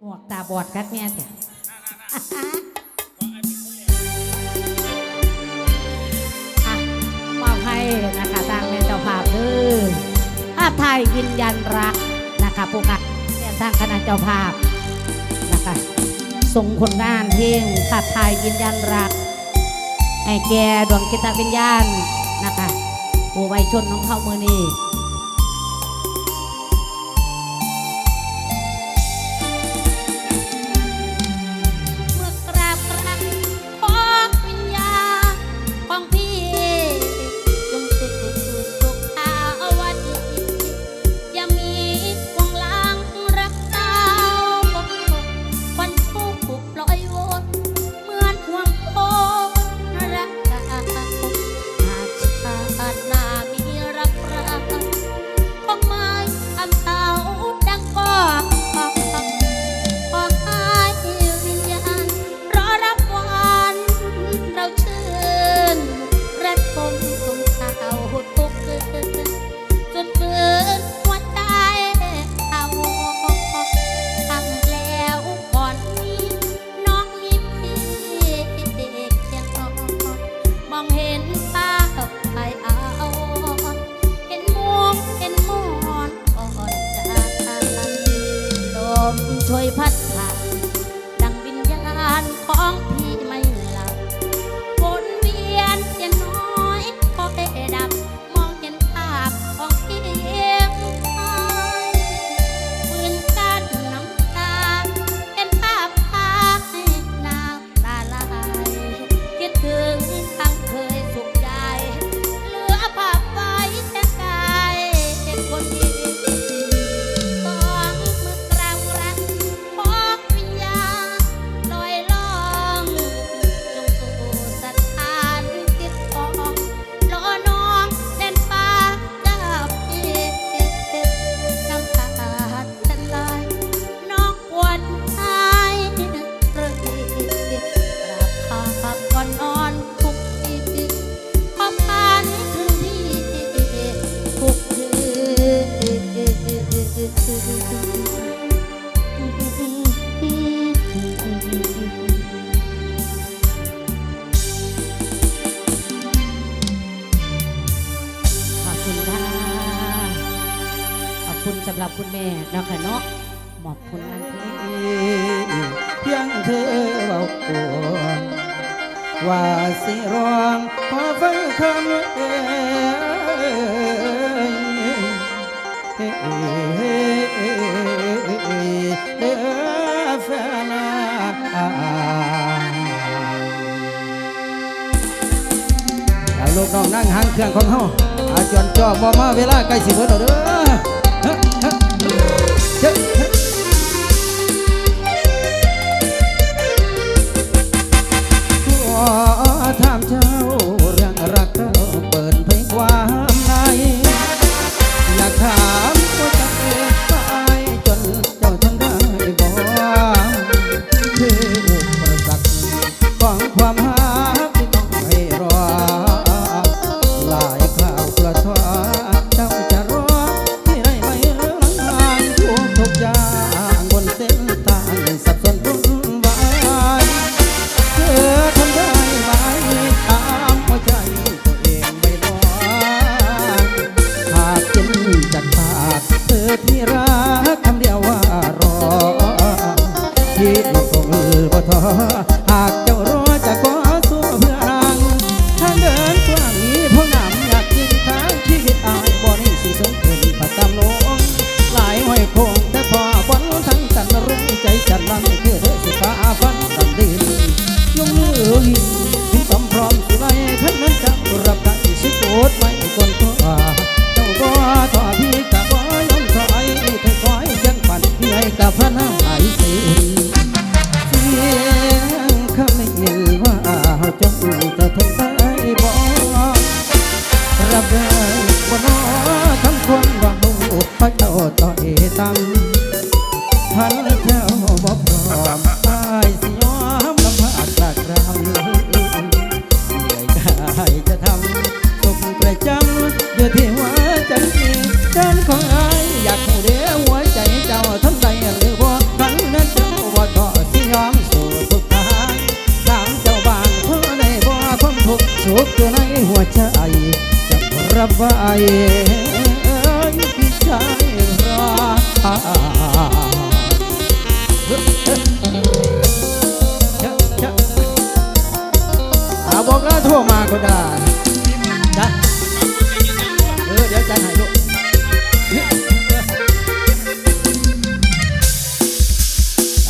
หมวกตาบอดคักแม่เถอะอะมอบให้นะคะทางแม่เจ้าภาพเด้อภาพไทยวิญญาณรักนะคะผู้กัดเรียทางคณะเจ้าภาพนะคะส่งผลงานเพลงภาพไทยวิญญาณรักให้แก่ดวงกิตวิญญาณนะคะผู้ไวยชนของเขามือนี้ ช่วยพัดำหรับคุณแม่เนาะค่ะเนาะมอบผลงานเพลงเพียงเธอเบาปวงว่าสิร้องขอฟังคำเอ่ยเอ่ยเอ่ยเอ่ยเด้อแฟนเอาลูกน้องนั่งหางเครื่องของเฮาอาจอนจอกบ่มาเวลาใกล้สิเบิดแล้วเด้อ ที่บอกคงบ่ท้อหากเจ้ารอจะขอสู้เพื่อรังทางเดินกว้างนี้พราะงามอยากยิงทางชีวิตอายบ่ได้สิสงเกินพระตามลงหลายห้อยคงแต่พอควันทั้งกันรุ่งใจจันลังเพื่อเธอสิฟ้าฟันดันดินยงมือหินถึงตำพร้อมสิไว้ขันนั้นจังรับกันสิโกดไม่ เจ้าบ่พร้อมตาสิยอมลำบากจากเรเหนื่อยกายจะทำตกประจำอยู่ที่หัวใจเดินของายอยากดีหัวใจเจ้าทั้ใจหรือบ่ทั้งนั้นเจ้าบ่ก็สิยอมสู่สุขทางสามเจ้าบางเท่าในบ่ความสุขอยู่ในหัวใจจะรับไว้พี่ชายรอ กอาบอกแล้วโทรมาก็ได้จ้ะเออเดี๋ยวจะให้ลูก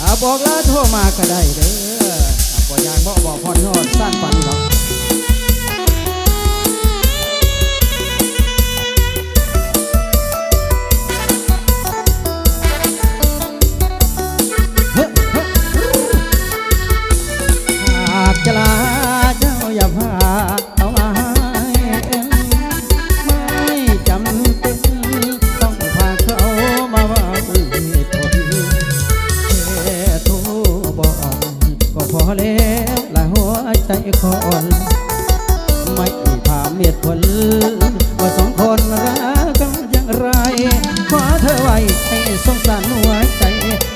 อาบอกแล้วโทรมาก็ได้เด้ออาบอกอยางบอกบอกพรยอดสั้นฝันหรอก ให้สงสารหัวใจ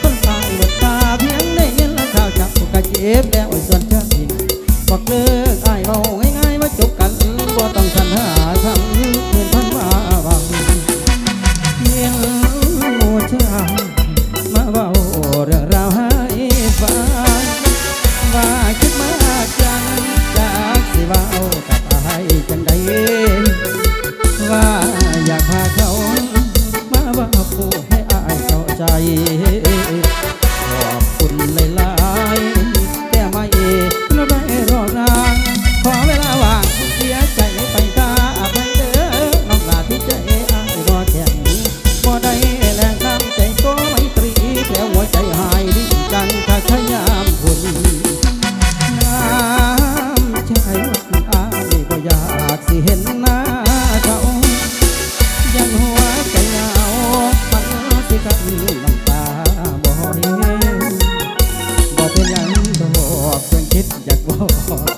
คนตายหมดตาเพียงได้ยินแล้วข่าวจากกระเจ็บแล้วส่วนเธอบอกเลิกไอ้เบาง่ายๆว่าจบกันบ่ต้องสัญหา ดอยากบอก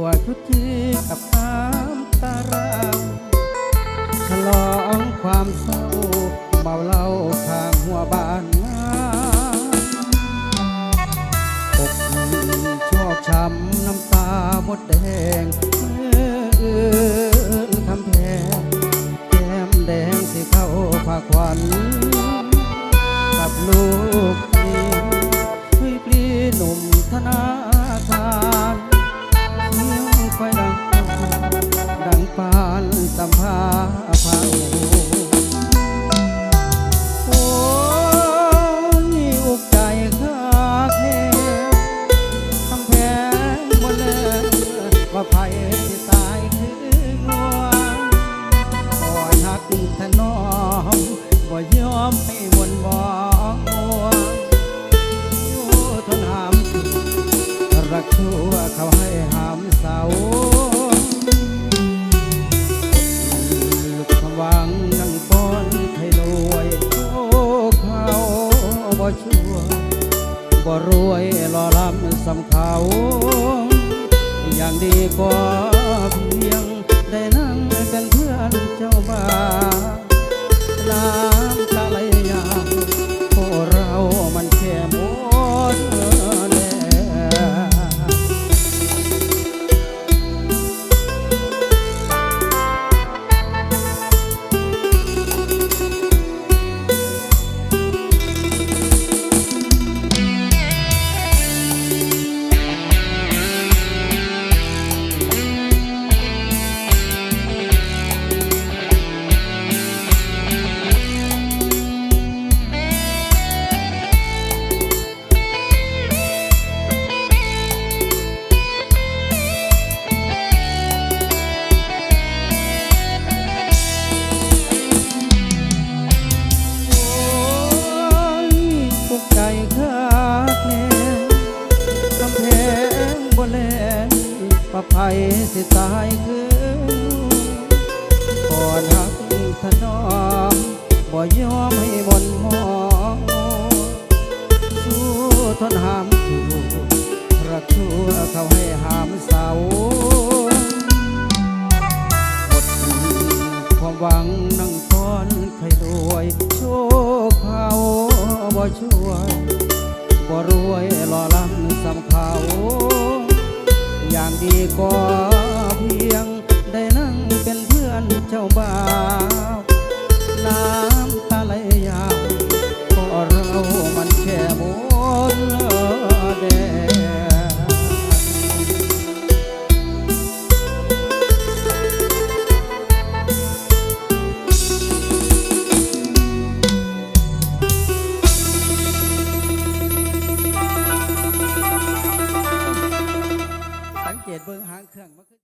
วคุดจีกับน้ำตาราฉลองความเศร้าเมาเหล้าข้างหัวบ้านงามอกชอกช้ำน้ำตาหมดแดงเออื่นคำแพงแก้มแดงสิเข้าผาควันกับลูกที่คุยปลีหนุ่มธนา ว่าไผที่ตายคืองัวคอยหักถนอมบ่ยอมให้มนบ่งัวอยู่ทนหามรักชั่วเขาให้หามเสาลูกความหวังนั่งป้อนให้รวยโอ้เขาบ่ชั่วบ่รวยรอลำสำเขา อย่างดีก็เพียงได้นั่งเป็นเพื่อนเจ้าบ่าวน้ำตา สิตายคือก่อนหักถนอมบ่ยอมให้บนมองสู้ทนหามถูกรักชั่วเขาให้หามเสาหมดความหวังนั่งก้อนใครรวยโชคเขาบ่ช่วยบ่รวยหล่อลังสำเขา อย่างดีก็เพียงได้นั่งเป็นเพื่อนเจ้าบ่าว